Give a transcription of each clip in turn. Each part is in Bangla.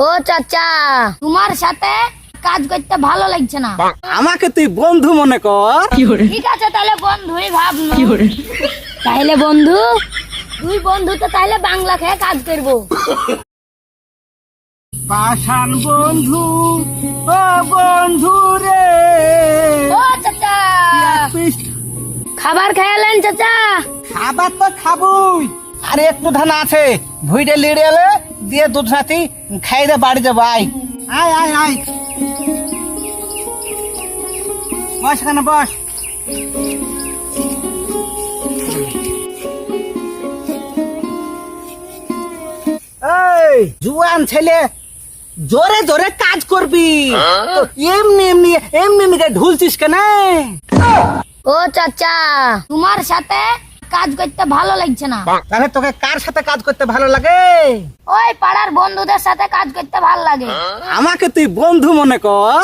ও চাচা তোমার সাথে কাজ করতে ভালো লাগছে না। আমাকে তুই বন্ধু মনে কর। ঠিক আছে তাহলে বন্ধুই ভাবলো তাহলে বন্ধু তুই বন্ধু তো তাহলে বাংলা খেয়ে কাজ করব। পাষাণ বন্ধু ও বন্ধু রে। ও চাচা। খাবার খেয়ালেন চাচা? খাবার তো খাবই। আরে একটু ধান আছে। ভুইটে লিড়ে এলে দিয়ে দুধ সাথে খাই দে বাড়ি যাব আয়। আয় আয় আয়। বস এখানে বস। এই জুয়ান ছেলে জোরে জোরে কাজ করবি। তো এমনি এমনি এমনি এমনি ঢুলছিস কেন? ও চাচা তোমার সাথে কাজ করতে ভালো লাগছে না। তাহলে তোকে কার সাথে কাজ করতে ভালো লাগে? ওই পাড়ার বন্ধুদের সাথে কাজ করতে ভালো লাগে। আমাকে তুই বন্ধু মনে কর।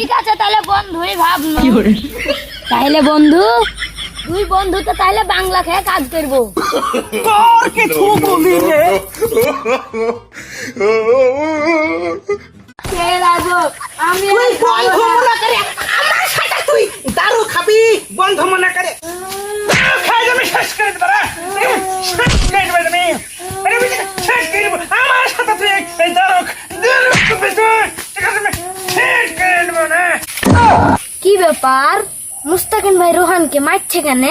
ঠিক আছে তাহলে বন্ধুই ভাবলো তাহলে বন্ধু তুই বন্ধু তো তাহলে বাংলা খেয়ে কাজ করব। তোর কিছু বলি রে আমি তুই বন্ধু মনে করে আমার সাথে তুই দারু খাবি বন্ধু মনে করে। শেষ করে দেবো রে। শেষ করে দেবো তুমি। শেষ করে দেবো। আমার সাথে তুই এই দারু দারু খাবি তুই। ঠিক আছে, আমি শেষ করে দেবো না। কি ব্যাপার মুস্তাকিন ভাই রোহানকে মারছে কেন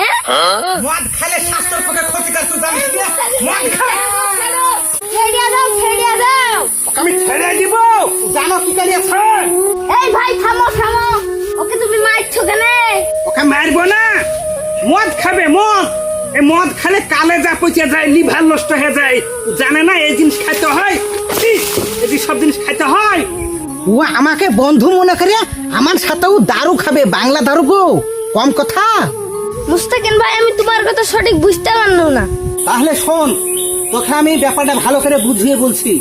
মদ খেলে স্বাস্থ্যের পক্ষে ক্ষতিকর তুই জানিস না? মদ খেলে ছেড়িয়া দাও ছেড়িয়া দাও আমি ছেড়ে দিব জানো কি করিয়াছে এই ভাই থামো থামো ওকে তুমি মারছো কেন ওকে মারবো না মদ খাবে মদ মদ খেলে কালে যা পচে যায় লিভার নষ্ট হয়ে যায়। জানে না এই জিনিস খাইতে হয়? এই সব জিনিস খাইতে হয়। ও আমাকে বন্ধু মনে করে আমার সাথেও দারু খাবে বাংলা দারু গো। কম কথা। মুস্তাকিন ভাই আমি তোমার কথা সঠিক বুঝতে পারলাম না। তাহলে শোন তোকে আমি ব্যাপারটা ভালো করে বুঝিয়ে বলছি।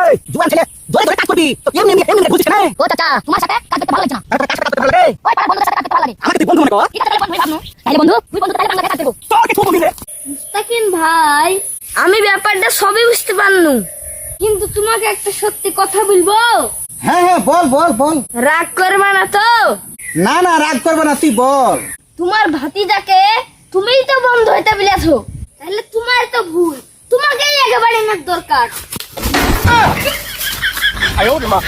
এই জুয়ান ছেলে জোরে জোরে কাজ করবি তো এমনি এমনি এমনি বুঝছিস না। ও চাচা তোমার সাথে কাজ করতে ভালো লাগছে না। কাজ করতে ভালো রে ওই বন্ধুদের সাথে কাজ করতে ভালো লাগে। আমাকে তুই বন্ধু মনে কর। ঠিক আছে তাহলে বন্ধুই ভাবলো তাহলে বন্ধু দুই বন্ধু তাহলে বাংলা কাজ করব তোর কিছু বলি রে মুস্তাকিন ভাই আমি ব্যাপারটা সবই বুঝতে পারনু। কিন্তু তোমাকে একটা সত্যি কথা বলব? হ্যাঁ হ্যাঁ বল বল বল। রাগ করবে না তো? না না রাগ করবে না তুই বল। তোমার ভাতিজাকে তুমিই তো বন্ধ হইতে বিলেছো। তাহলে তোমার তো ভুল। তোমাকেই একেবারে নেওয়ার দরকার। 哎呦我的妈